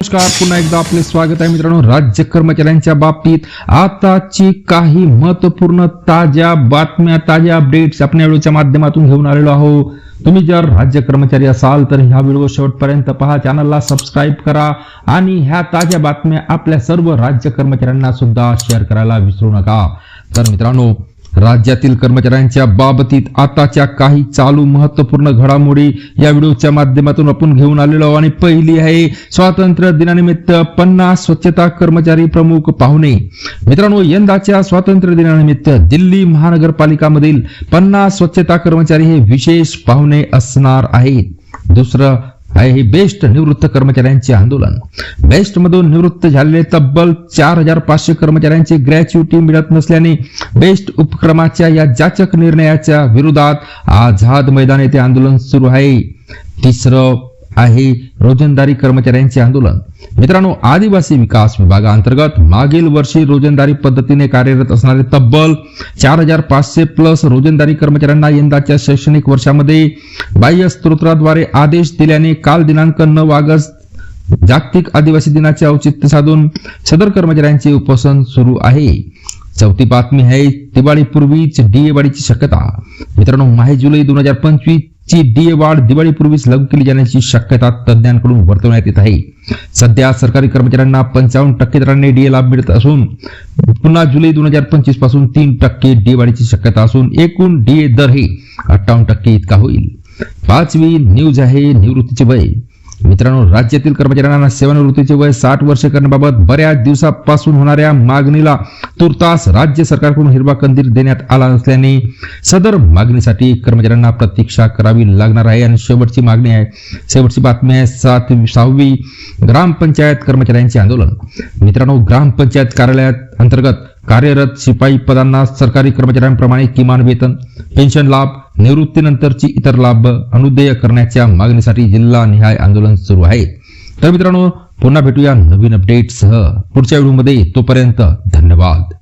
नमस्कार पुन्हा एकदा आपले स्वागत आहे मित्रांनो. राज्य कर्मचाऱ्यांच्या बाबतीत आताची काही महत्त्वपूर्ण ताज्या बातम्या ताज्या अपडेट्स आपण या व्हिडिओच्या माध्यमातून घेऊन आलेलो आहोत. तुम्ही जर राज्य कर्मचारी असाल तर ह्या व्हिडिओ शेवटपर्यंत पहा. चॅनलला सबस्क्राईब करा आणि ह्या ताज्या बातम्या आपल्या सर्व राज्य कर्मचाऱ्यांना सुद्धा शेअर करायला विसरू नका. तर मित्रांनो राज्यातील कर्मचाऱ्यांच्या बाबतीत आताच्या काही चालू महत्त्वपूर्ण घडामोडी या व्हिडिओच्या माध्यमातून आपण घेऊन आलेलो आणि पहिली आहे स्वातंत्र्य दिनानिमित्त पन्नास स्वच्छता कर्मचारी प्रमुख पाहुणे. मित्रांनो यंदाच्या स्वातंत्र्य दिनानिमित्त दिल्ली महानगरपालिकामधील पन्नास स्वच्छता कर्मचारी हे विशेष पाहुणे असणार आहेत. दुसरं आहे. हे बेस्ट निवृत्त कर्मचाऱ्यांचे आंदोलन. बेस्ट मधून निवृत्त झालेले तब्बल चार हजार पाचशे कर्मचाऱ्यांची ग्रॅच्युटी मिळत नसल्याने बेस्ट उपक्रमाच्या या जाचक निर्णयाच्या विरोधात आझाद मैदान येथे आंदोलन सुरू आहे. तिसरं आहे रोजंदारी कर्मचाऱ्यांचे आंदोलन. मित्रांनो आदिवासी विकास विभागाअंतर्गत मागील वर्षी रोजंदारी पद्धतीने कार्यरत असणारे तब्बल चार हजार पाचशे प्लस रोजंदारी कर्मचाऱ्यांना यंदाच्या शैक्षणिक वर्षामध्ये बाह्य स्त्रोत्राद्वारे आदेश दिल्याने काल दिनांक नऊ ऑगस्ट जागतिक आदिवासी दिनाचे औचित्य साधून सदर कर्मचाऱ्यांचे उपोषण सुरू आहे. चौथी बातमी आहे दिवाळीपूर्वीच डीएवाडीची शक्यता. मित्रांनो माहे जुलै दोन हजार पंचवीस ची डीए वाढ दिवाळीपूर्वीच लागू केली जाण्याची शक्यता तज्ज्ञांकडून वर्तवण्यात येत आहे. सध्या सरकारी कर्मचाऱ्यांना पंचावन्न टक्के दराने डीए लाभ मिळत असून पुन्हा जुलै दोन हजार पंचवीसपासून तीन टक्के डीए वाढीची शक्यता असून एकूण डीए दर हे अठ्ठावन्न टक्के इतका होईल. पाचवी न्यूज आहे निवृत्तीचे वय. मित्रांनो राज्यातील कर्मचाऱ्यांना सेवानिवृत्तीचे वय साठ वर्ष करण्याबाबत बऱ्याच दिवसापासून होणाऱ्या मागणीला तुर्तास राज्य सरकारकडून हिरवा कंदील देण्यात आला नसल्याने सदर मागणीसाठी कर्मचाऱ्यांना प्रतीक्षा करावी लागणार आहे. आणि शेवटची मागणी आहे शेवटची बातमी आहे सात सहावी ग्रामपंचायत कर्मचाऱ्यांचे आंदोलन. मित्रांनो ग्रामपंचायत कार्यालयात अंतर्गत कार्यरत शिपाई पदांना सरकारी कर्मचाऱ्यांप्रमाणे किमान वेतन पेन्शन लाभ निवृत्तीनंतरची इतर लाभ अनुदेय करण्याच्या मागणीसाठी जिल्हा निहाय आंदोलन सुरू आहे. तर मित्रांनो पुन्हा भेटूया नवीन अपडेटसह पुढच्या व्हिडिओमध्ये तोपर्यंत धन्यवाद.